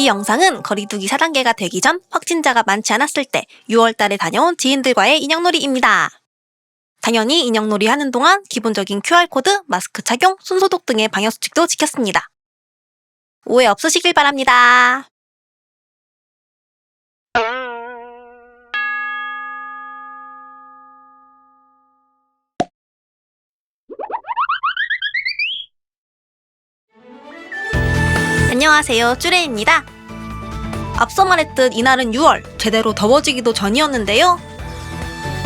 이 영상은 거리두기 4단계가 되기 전 확진자가 많지 않았을 때 6월달에 다녀온 지인들과의 인형놀이입니다. 당연히 인형놀이 하는 동안 기본적인 QR코드, 마스크 착용, 손소독 등의 방역수칙도 지켰습니다. 오해 없으시길 바랍니다. 안녕하세요, 쭈레입니다. 앞서 말했듯 이날은 6월, 제대로 더워지기도 전이었는데요.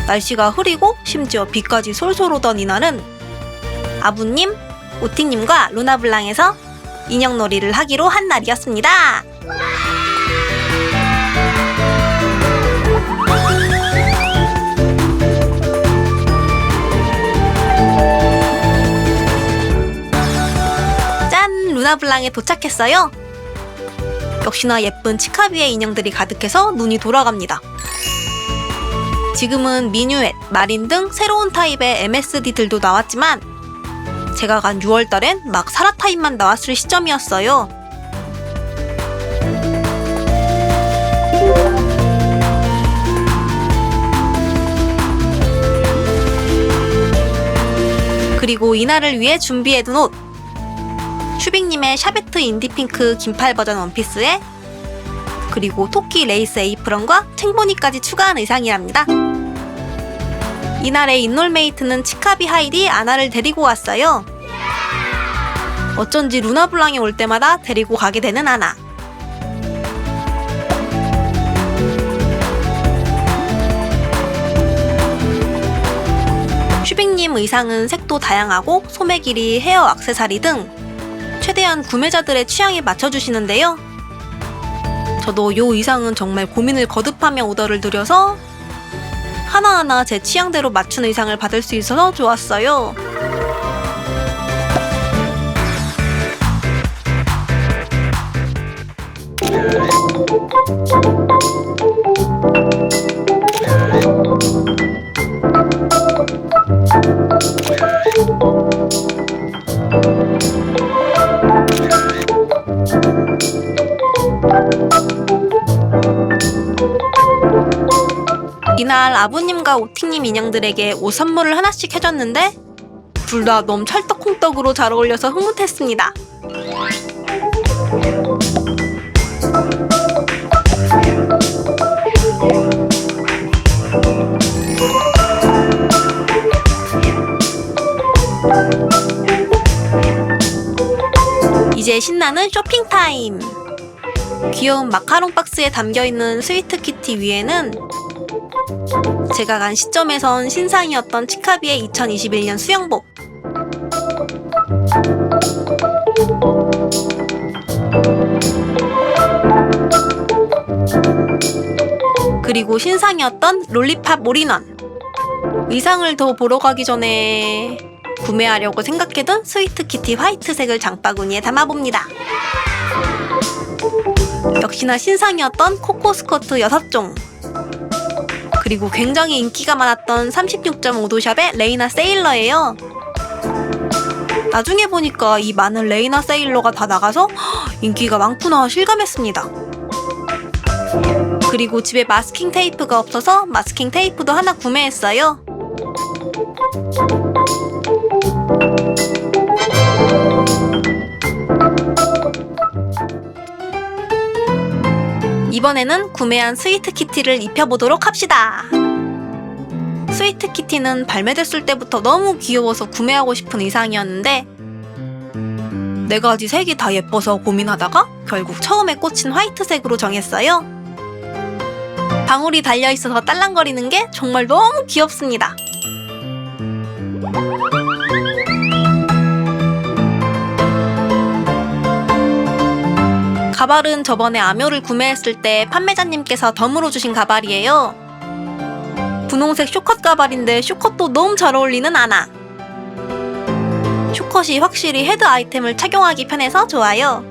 날씨가 흐리고 심지어 비까지 솔솔 오던 이날은 아부님, 오티님과 루나블랑에서 인형놀이를 하기로 한 날이었습니다. 루나블랑에 도착했어요. 역시나 예쁜 치카비의 인형들이 가득해서 눈이 돌아갑니다. 지금은 미뉴엣, 마린 등 새로운 타입의 MSD들도 나왔지만 제가 간 6월 달엔 막 사라 타입만 나왔을 시점이었어요. 그리고 이날을 위해 준비해둔 옷. 슈빅님의 샤베트 인디핑크 긴팔 버전 원피스에 그리고 토끼 레이스 에이프런과 챙보니까지 추가한 의상이랍니다. 이날의 인놀메이트는 치카비 하이디 아나를 데리고 왔어요. 어쩐지 루나블랑이 올 때마다 데리고 가게 되는 아나. 슈빅님 의상은 색도 다양하고 소매 길이, 헤어 액세서리 등 최대한 구매자들의 취향에 맞춰주시는데요. 저도 요 의상은 정말 고민을 거듭하며 오더를 드려서 하나하나 제 취향대로 맞춘 의상을 받을 수 있어서 좋았어요. 이날 아버님과 오티님 인형들에게 옷 선물을 하나씩 해줬는데 둘 다 너무 찰떡콩떡으로 잘 어울려서 흐뭇했습니다. 이제 신나는 쇼핑 타임. 귀여운 마카롱 박스에 담겨 있는 스위트 키티 위에는 제가 간 시점에선 신상이었던 치카비의 2021년 수영복. 그리고 신상이었던 롤리팝 올인원. 의상을 더 보러 가기 전에 구매하려고 생각해둔 스위트 키티 화이트색을 장바구니에 담아봅니다. 역시나 신상이었던 코코 스커트 6종. 그리고 굉장히 인기가 많았던 36.5도샵의 레이나 세일러예요. 나중에 보니까 이 많은 레이나 세일러가 다 나가서 인기가 많구나 실감했습니다. 그리고 집에 마스킹 테이프가 없어서 마스킹 테이프도 하나 구매했어요. 이번에는 구매한 스위트 키티를 입혀보도록 합시다. 스위트 키티는 발매됐을 때부터 너무 귀여워서 구매하고 싶은 의상이었는데 네 가지 색이 다 예뻐서 고민하다가 결국 처음에 꽂힌 화이트색으로 정했어요. 방울이 달려있어서 딸랑거리는 게 정말 너무 귀엽습니다. 가발은 저번에 아묘를 구매했을 때 판매자님께서 덤으로 주신 가발이에요. 분홍색 쇼컷 가발인데 쇼컷도 너무 잘 어울리는 아나. 쇼컷이 확실히 헤드 아이템을 착용하기 편해서 좋아요.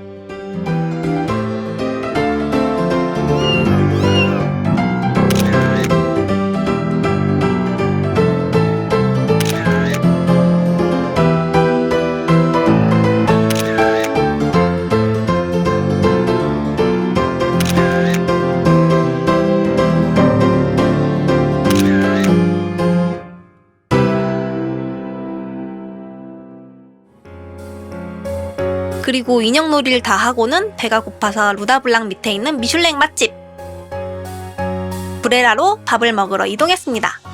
그리고 인형놀이를 다 하고는 배가 고파서 루다블랑 밑에 있는 미슐랭 맛집 브레라로 밥을 먹으러 이동했습니다.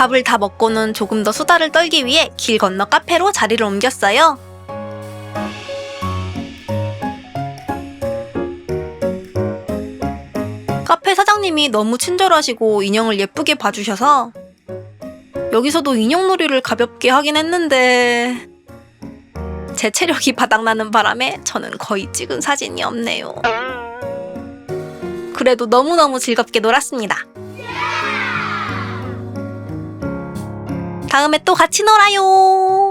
밥을 다 먹고는 조금 더 수다를 떨기 위해 길 건너 카페로 자리를 옮겼어요. 카페 사장님이 너무 친절하시고 인형을 예쁘게 봐주셔서 여기서도 인형놀이를 가볍게 하긴 했는데 제 체력이 바닥나는 바람에 저는 거의 찍은 사진이 없네요. 그래도 너무너무 즐겁게 놀았습니다. 다음에 또 같이 놀아요.